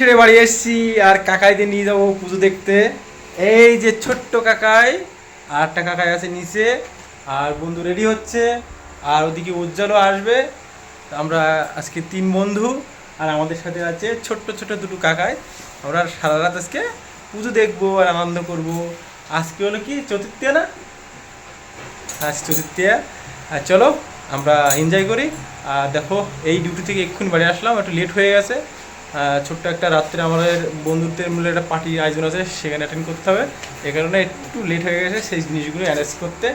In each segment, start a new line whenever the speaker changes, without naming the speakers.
ছেড়ে বাড়ি এসেছি, আর কাকাইদের নিয়ে যাব পুজো দেখতে। এই যে ছোট্ট কাকাই আর একটা কাকাই আছে নিচে, আর বন্ধু রেডি হচ্ছে, আর ওদিকে উজ্জ্বলও আসবে। আমরা আজকে তিন বন্ধু, আর আমাদের সাথে আছে ছোট্ট ছোট্ট দুটো কাকাই। আমরা সারা রাত আজকে পুজো দেখব আর আনন্দ করব। আজকে হলো কি চতুর্থিয়া না? আজ চতুর্থিয়া আর চলো, আমরা এনজয় করি। আর দেখো, এই ডিউটি থেকে এক্ষুনি বাড়ি আসলাম, একটু লেট হয়ে গেছে। ছোট্ট একটা রাত্রে আমাদের বন্ধুত্বের মিলে একটা পার্টি আয়োজন আছে সেখানে অ্যাটেন্ড করতে হবে। এ কারণে একটু লেট হয়ে গেছে সেই জিনিসগুলো অ্যারেঞ্জ করতে।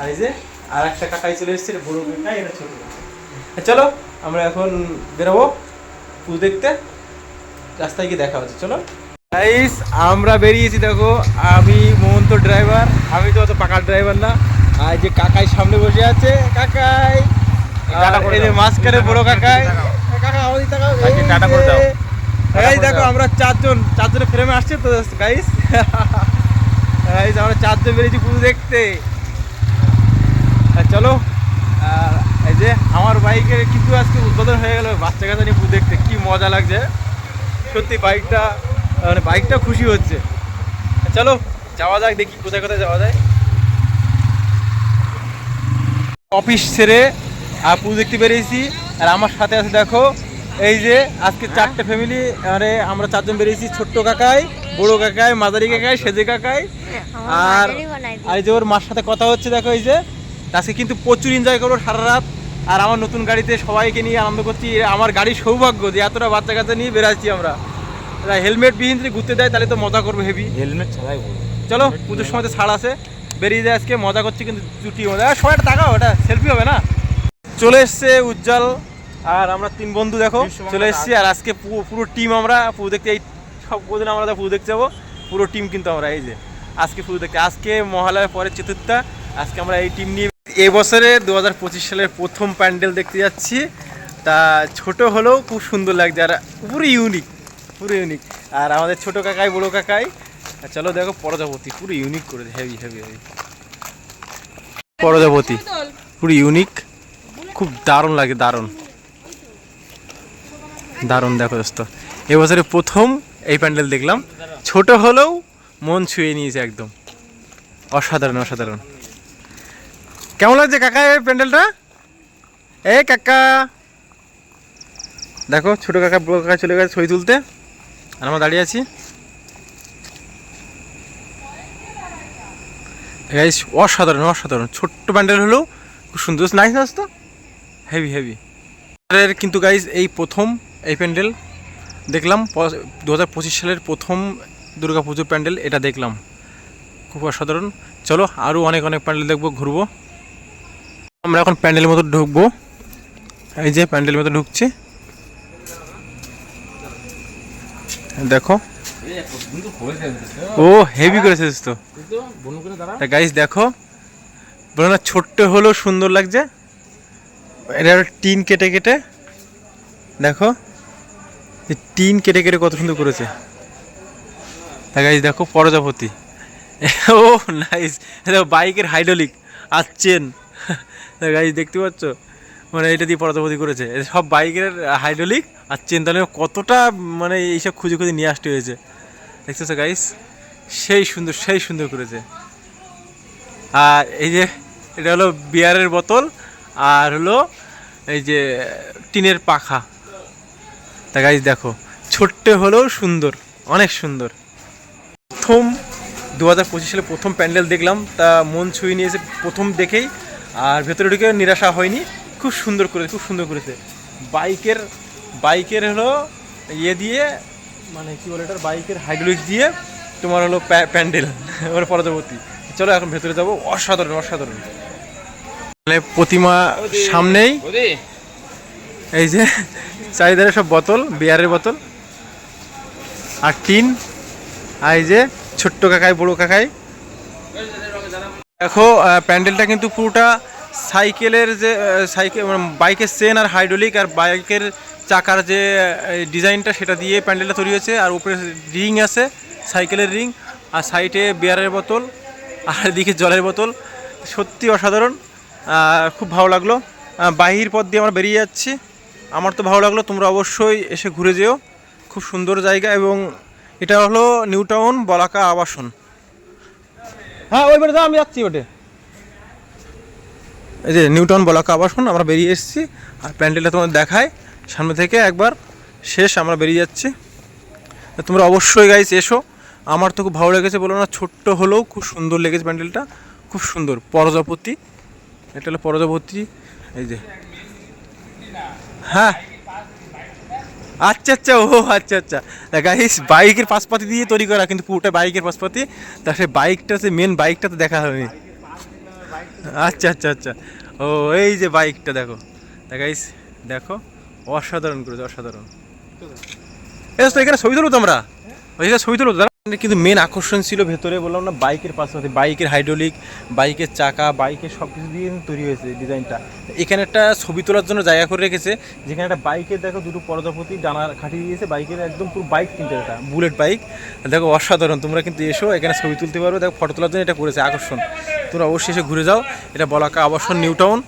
আর এই যে আর একটা কাকাই চলে এসেছে বড় কাকাই এটা ছোট। চলো আমরা এখন বেরোবো পুজো দেখতে। রাস্তায় গিয়ে দেখা হচ্ছে চলো। গাইস আমরা বেরিয়েছি দেখো। আমি মোহন্ত ড্রাইভার আমি তো অত পাকার ড্রাইভার না। আর যে কাকাই সামনে বসে আছে কাকাই। মাঝখানে বড় কাকাই। কাকা আমাদের
কাকি, টাটা করে দাও।
গাইস দেখো আমরা চারজন চারজনের ফ্রেমে আসছে তো গাইস গাইস আমরা চারজন বেরিয়েছি পুজো দেখতে। চলো এই যে আমার বাইকের কিন্তু আজকে উদ্বোধন হয়ে গেল বাচ্চা কাচ্চা নিয়ে পুজো দেখতে। কি মজা লাগছে। সত্যি বাইকটা মানে বাইকটা খুশি হচ্ছে। চলো যাওয়া যাক দেখি কোথায় কোথায় যাওয়া যায়। অফিস ছেড়ে আর পুজো দেখতে বেরিয়েছি। আর আমার সাথে আছে দেখো এই যে আজকে চারটে ফ্যামিলি আরে আমরা চারজন বেরিয়েছি ছোট্ট কাকাই বড় কাকাই মাদারি কাকাই সেজে কাকাই। আর আর এই যে ওর মার সাথে কথা হচ্ছে দেখো এই যে আজকে কিন্তু প্রচুর এনজয় করব সারা রাত। আর আমার নতুন গাড়িতে সবাইকে নিয়ে আনন্দ করছি। আমার গাড়ির সৌভাগ্য যে এতটা বাচ্চা কাচ্চা নিয়ে বেরাচ্ছি আমরা। হেলমেট বিহীন যদি ঘুরতে দেয় তাহলে তো মজা করব হেভি
হেলমেট ছাড়াই
চলো পুজোর সময় তো ছাড় আছে। বেরিয়ে যায় আজকে মজা করছি কিন্তু জুটি মজা। আর সবাই টাকা ওটা সেলফি হবে না? চলে এসছে উজ্জ্বল। আর আমরা তিন বন্ধু দেখো চলে এসেছি আর আজকে পুরো টিম আমরা পুরো দেখতে এই সব কদিন আমরা তো পুজো দেখতে যাব। পুরো টিম কিন্তু আমরা এই যে আজকে পুজো দেখতে। আজকে মহালয়ার পরে চতুর্থা আজকে আমরা এই টিম নিয়ে এই বছরে দু হাজার পঁচিশ সালের প্রথম প্যান্ডেল দেখতে যাচ্ছি। তা ছোট হলেও খুব সুন্দর লাগছে আর পুরো ইউনিক পুরো ইউনিক আর আমাদের ছোট কাকাই বড় কাকাই আর চলো দেখো প্রজাপতি পুরো ইউনিক করে হেভি হেভি হেভি প্রজাপতি পুরো ইউনিক খুব দারুণ লাগে দারুণ। দারুণ দেখো দোস্ত। এবছরে প্রথম এই প্যান্ডেল দেখলাম। ছোট হলেও মন ছুঁয়ে নিয়েছে একদম। অসাধারণ অসাধারণ। কেমন লাগছে কাকা এই প্যান্ডেলটা? এ কাকা। দেখো, ছোট কাকা, বড় কাকা চলে গেছে ছবি তুলতে। আর আমরা দাঁড়িয়ে আছি। গাইস অসাধারণ অসাধারণ। ছোট্ট প্যান্ডেল হলেও খুব সুন্দর। নাইস নাচ তো হেভি হেভি কিন্তু গাইস এই প্রথম এই প্যান্ডেল দেখলাম দু হাজার পঁচিশ সালের প্রথম দুর্গা পুজোর প্যান্ডেল, এটা দেখলাম। খুব অসাধারণ। চলো আরও অনেক অনেক প্যান্ডেল দেখব, ঘুরবো। আমরা এখন প্যান্ডেলের মতো ঢুকবো। এই যে প্যান্ডেলের মতো ঢুকছে। দেখো। ও হেভি করেছে তো। গাইস দেখো। বলো না, ছোট্ট হলেও সুন্দর লাগছে। এটা টিন কেটে কেটে। দেখো। টিন কেটে কেটে কত সুন্দর করেছে। তা গাইস দেখো প্রজাপতি। ও নাইস দেখো বাইকের হাইড্রোলিক আর চেন তা গাইস দেখতে পাচ্ছ? মানে এটা দিয়ে প্রজাপতি করেছে। সব বাইকের হাইড্রোলিক আর চেন তাহলে কতটা মানে এইসব খুঁজে খুঁজে নিয়ে আসতে হয়েছে। দেখতেছো গাইস সেই সুন্দর সেই সুন্দর করেছে। আর এই যে, এটা হলো বিয়ারের বোতল। আর হলো এই যে টিনের পাখা। তা গাইজ দেখো ছোট্ট হলেও সুন্দর অনেক সুন্দর। প্রথম দু হাজার পঁচিশ সালে প্রথম প্যান্ডেল দেখলাম তা মন ছুঁয়ে নিয়েছে প্রথম দেখেই আর ভেতরে ঢুকে নিরাশা হয়নি খুব সুন্দর করে খুব সুন্দর করেছে। বাইকের বাইকের হলো ইয়ে দিয়ে মানে কি বলে এটার বাইকের হাইড্রোলিক দিয়ে তোমার হলো প্যান্ডেল ওর পরবর্তী। চলো এখন ভেতরে যাব অসাধারণ অসাধারণ। মানে প্রতিমা সামনেই এই যে চারিধারে সব বোতল, বিয়ারের বোতল। আর টিন, আর এই যে ছোট্ট কাকাই, বড় কাকাই। দেখো প্যান্ডেলটা কিন্তু পুরোটা সাইকেলের যে সাইকেল মানে বাইকের চেন আর হাইড্রোলিক, আর বাইকের চাকার যে ডিজাইনটা সেটা দিয়ে প্যান্ডেলটা তৈরি হয়েছে। আর উপরে রিং আছে, সাইকেলের রিং, আর সাইডে বিয়ারের বোতল, আর এদিকে জলের বোতল। সত্যি অসাধারণ খুব ভালো লাগল। বাহির পথ দিয়ে আমরা বেরিয়ে যাচ্ছি। আমার তো ভালো লাগল তোমরা অবশ্যই এসে ঘুরে যেও। খুব সুন্দর জায়গা এবং এটা হলো নিউ টাউন বলাকা আবাসন। হ্যাঁ ওই বাড়ি আমি যাচ্ছি ওটে এই যে নিউ টাউন বলাকা আবাসন আমরা বেরিয়ে এসেছি। আর প্যান্ডেলটা তোমাদের দেখায়। সামনে থেকে একবার শেষ আমরা বেরিয়ে যাচ্ছি। তোমরা অবশ্যই গাইস এসো। আমার তো খুব ভালো লেগেছে বলো না ছোট্ট হলেও খুব সুন্দর লেগেছে প্যান্ডেলটা। খুব সুন্দর প্রজাপতি। এটা হলো প্রজাপতি। এই যে হ্যাঁ। আচ্ছা আচ্ছা ও আচ্ছা আচ্ছা। গাইস বাইকের পাশপাতি দিয়ে তৈরি করা, কিন্তু পুরোটা বাইকের পাশপাতি। তা সেই বাইকটা যে মেন বাইকটা তো দেখা হয়নি। আচ্ছা আচ্ছা আচ্ছা। ও, এই যে বাইকটা, দেখো। গাইস দেখো। অসাধারণ করেছে, অসাধারণ। তো এখানে ছবি তুলো তো আমরা ওইখানে ছবি তুলো তো। কিন্তু মেন আকর্ষণ ছিল ভেতরে, বললাম না, বাইকের পাশাপাশি, বাইকের হাইড্রোলিক বাইকের চাকা, বাইকের সব কিছু দিয়ে তৈরি হয়েছে ডিজাইনটা এখানে একটা ছবি তোলার জন্য জায়গা করে রেখেছে, যেখানে একটা বাইকের, দেখো, দুটো প্রজাপতি ডানা খাটিয়ে দিয়েছে, বাইকের একদম পুরো বাইক কিন্তু এটা বুলেট বাইক দেখো, অসাধারণ, তোমরা কিন্তু এসো, এখানে ছবি তুলতে পারো দেখো ফটো তোলার জন্য এটা করেছে, আকর্ষণ। তোমরা অবশ্যই এসে ঘুরে যাও, এটা বলাকা আবাসন নিউ টাউন।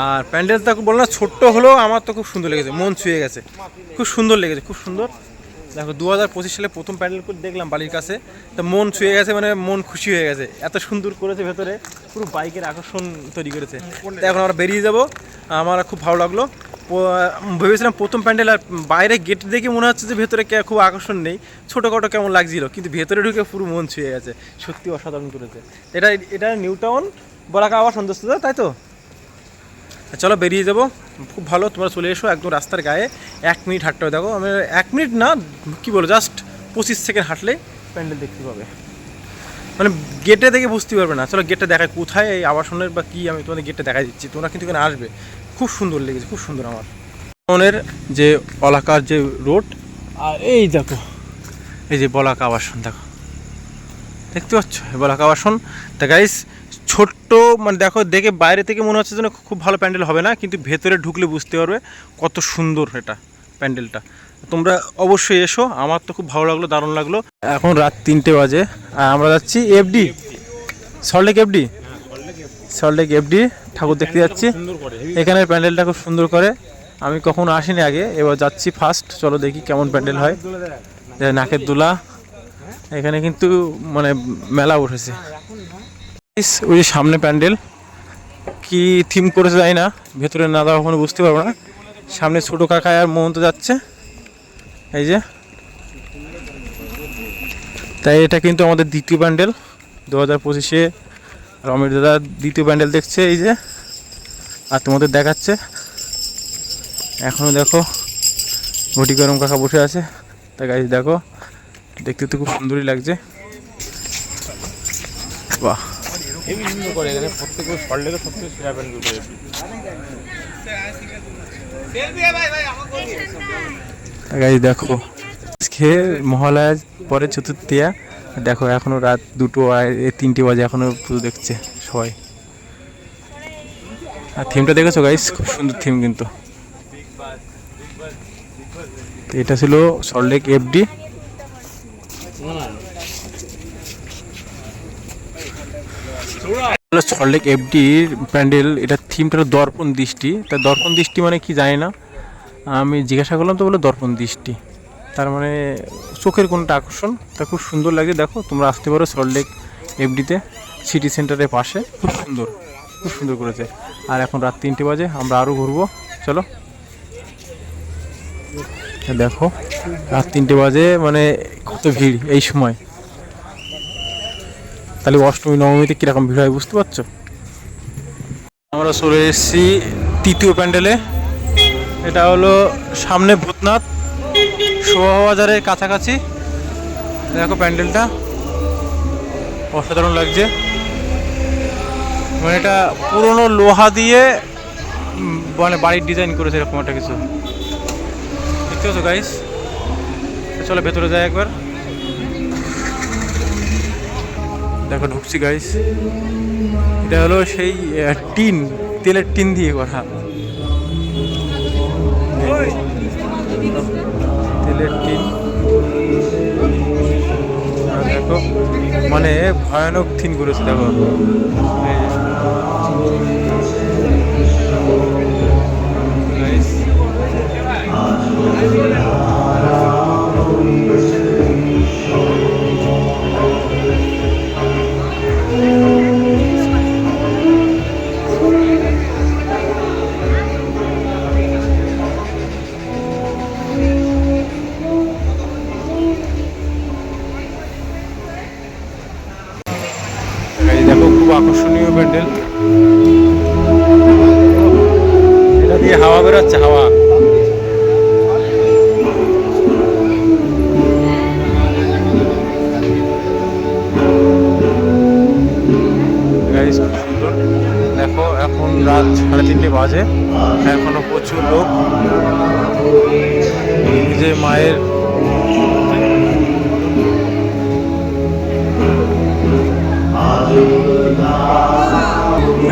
আর প্যান্ডেলটা বলো না, ছোট্ট হলেও আমার তো খুব সুন্দর লেগেছে, মন ছুঁয়ে গেছে। খুব সুন্দর লেগেছে, খুব সুন্দর। দেখো দু হাজার পঁচিশ সালে প্রথম প্যান্ডেল করে দেখলাম বাড়ির কাছে। তো মন ছুঁয়ে গেছে মানে মন খুশি হয়ে গেছে। এত সুন্দর করেছে ভেতরে, পুরো বাইকের আকর্ষণ তৈরি করেছে। এখন আমরা বেরিয়ে যাব। আমার খুব ভালো লাগল। ভেবেছিলাম প্রথম প্যান্ডেল আর বাইরে গেট দেখে মনে হচ্ছে যে ভেতরে খুব আকর্ষণ নেই। ছোটোখাটো কেমন লাগছিল, কিন্তু ভেতরে ঢুকে পুরো মন ছুঁয়ে গেছে। সত্যি অসাধারণ করেছে। এটা এটা নিউ টাউন, বলাকা আবার সন্তুষ্ট, তাই তো? চলো বেরিয়ে যাব। খুব ভালো, তোমরা চলে এসো একদম রাস্তার গায়ে। এক মিনিট হাঁটতে হবে। দেখো, আমি এক মিনিট না, কি বলো জাস্ট পঁচিশ সেকেন্ড হাঁটলে প্যান্ডেল দেখতে পাবে। মানে গেটে দেখে বুঝতে পারবে না। চলো গেটটা দেখায় কোথায় এই আবাসনের বা কি, আমি তোমাদের গেটটা দেখা দিচ্ছি। তোমরা কিন্তু এখানে আসবে। খুব সুন্দর লেগেছে, খুব সুন্দর আমার। টাউনের যে বলাকার যে রোড, আর এই দেখো, এই যে বলাকা আবাসন, দেখো। দেখতে পাচ্ছ? বলাকা আবাসন। তা গাইস ছোট্ট মানে দেখো, দেখে বাইরে থেকে মনে হচ্ছে যেন খুব ভালো প্যান্ডেল হবে না, কিন্তু ভেতরে ঢুকলে বুঝতে পারবে কত সুন্দর এটা প্যান্ডেলটা। তোমরা অবশ্যই এসো, আমার তো খুব ভালো লাগল, দারুণ লাগল। এখন রাত তিনটে বাজে, আর আমরা যাচ্ছি FD Salt Lake FD Salt Lake FD ঠাকুর দেখতে যাচ্ছি। এখানে প্যান্ডেলটা খুব সুন্দর করে। আমি কখনো আসিনি আগে, এবার যাচ্ছি ফার্স্ট। চলো দেখি কেমন প্যান্ডেল হয়। নাকের দোলা। এখানে কিন্তু মানে মেলা উঠেছে ওই যে সামনে প্যান্ডেল। কি থিম করেছে জানি না, ভেতরে না দেওয়া কখনো বুঝতে পারব না। সামনে ছোটো কাকায় আর মোহন্ত যাচ্ছে। এই যে। তাই এটা কিন্তু আমাদের দ্বিতীয় প্যান্ডেল, দু হাজার পঁচিশে রমেশ দাদা দ্বিতীয় প্যান্ডেল দেখছে, এই যে। আর তোমাদের দেখাচ্ছে। এখনও দেখো, ঘটি গরম কাকা বসে আছে। তা গাছ দেখো, দেখতে তো খুব সুন্দরই লাগছে। বাহ।
হেভি সুন্দর করে এখানে সেরা করে
দেখো। খেয়ে মহালয়া পরে চতুর্থিয়া। দেখো, এখনও রাত দুটো তিনটে বাজে, এখনও পুজো দেখছে সবাই। আর থিমটা দেখেছ গাইস খুব সুন্দর থিম কিন্তু। এটা ছিল Salt Lake FD Salt Lake এফডির pandal, এটা থিমটা হলো দর্পণ দৃষ্টি। তা দর্পণ দৃষ্টি মানে কি জানি না। আমি জিজ্ঞাসা করলাম, তো বলে দর্পণ দৃষ্টি। তার মানে চোখের কোনটা আকর্ষণ? তা খুব সুন্দর লাগে, দেখো, তোমরা আসতে পারো সল্টলেক এফডিতে সিটি সেন্টারের পাশে। খুব সুন্দর খুব সুন্দর করেছে। আর এখন রাত তিনটে বাজে, আমরা আরও ঘুরবো। চলো। দেখো, রাত তিনটে বাজে মানে কত ভিড় এই সময়। তাহলে অষ্টমী, নবমীতে কীরকম ভিড় হয় বুঝতে পারছ? আমরা চলে এসেছি তৃতীয় প্যান্ডেলে। এটা হলো সামনে ভূতনাথ শোভাবাজারের কাছাকাছি। দেখো প্যান্ডেলটা। অসাধারণ লাগছে। মানে এটা পুরনো লোহা দিয়ে মানে বাড়ির ডিজাইন করেছে এরকম একটা কিছু। দেখতে পাচ্ছ গাইস চলো ভেতরে যাই একবার। দেখো, ঢুকছি গাইস এটা হলো সেই টিন, তেলের টিন দিয়ে করা তেলের টিন। দেখো মানে ভয়ানক থিন করেছে দেখো। আকর্ষণীয় প্যান্ডেল। এটা দিয়ে হাওয়া বেরোচ্ছে, হাওয়া। দেখো, এখন রাত সাড়ে তিনটে বাজে। এখনও প্রচুর লোক। যে মায়ের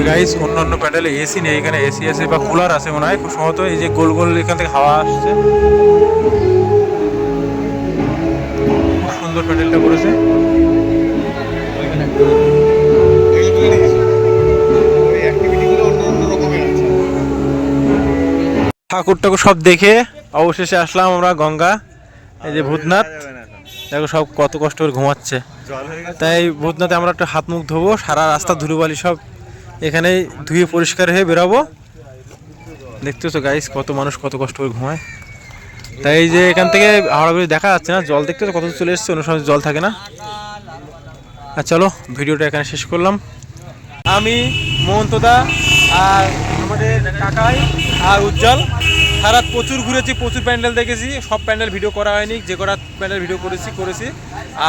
গাইস অন্য অন্য প্যান্ডেলে এসি নেই, এখানে এসি আছে বা কুলার আছে মনে হয়। খুব সম্ভবত এই যে গোল গোল এখান থেকে হাওয়া আসছে। খুব সুন্দর প্যান্ডেলটা করেছে। ঠাকুর টাকুর সব দেখে অবশেষে আসলাম আমরা গঙ্গা, এই যে ভূতনাথ। দেখো সব কত কষ্ট করে ঘুমাচ্ছে। তাই ভূতনাথে আমরা একটা হাত মুখ ধোবো, সারা রাস্তা ধুলোবালি সব এখানে ধুয়ে পরিষ্কার হয়ে বেরোবো। বেরাবো দেখতেছো গাইস কত মানুষ কত কষ্ট করে ঘুমায়। তাই যে এখান থেকে হাওড়া ব্রিজ দেখা যাচ্ছে না, জল দেখতে তো কত চলে এসছে, অন্য সময় জল থাকে না। আর চলো, ভিডিওটা এখানে শেষ করলাম। আমি মোহন্তদা আর আমাদের কাকাই আর উজ্জ্বল। সারা প্রচুর ঘুরেছি, প্রচুর প্যান্ডেল দেখেছি, সব প্যান্ডেল ভিডিও করা হয়নি, যে কটা প্যান্ডেল ভিডিও করেছি করেছি।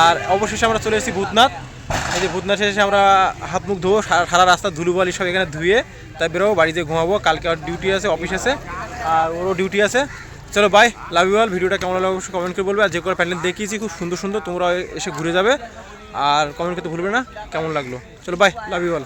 আর অবশেষে আমরা চলে এসেছি ভূতনাথ। এই যে ভূতনাথে এসে আমরা হাত মুখ ধোবো সারা রাস্তা ধুলোবালি সব এখানে ধুয়ে, তাই বেরোবো, বাড়িতে ঘুমাবো, কালকে আর ডিউটি আছে অফিস আছে, আর ওরও ডিউটি আছে। চলো বাই লাভ ইউ অল ভিডিওটা কেমন লাগল অবশ্যই কমেন্ট করে বলবে, আর যে কোনো প্যান্ডেল দেখিয়েছি, খুব সুন্দর সুন্দর তোমরা এসে ঘুরে যাবে। আর কমেন্ট করতে ভুলবে না, কেমন লাগল? চলো বাই লাভ ইউ অল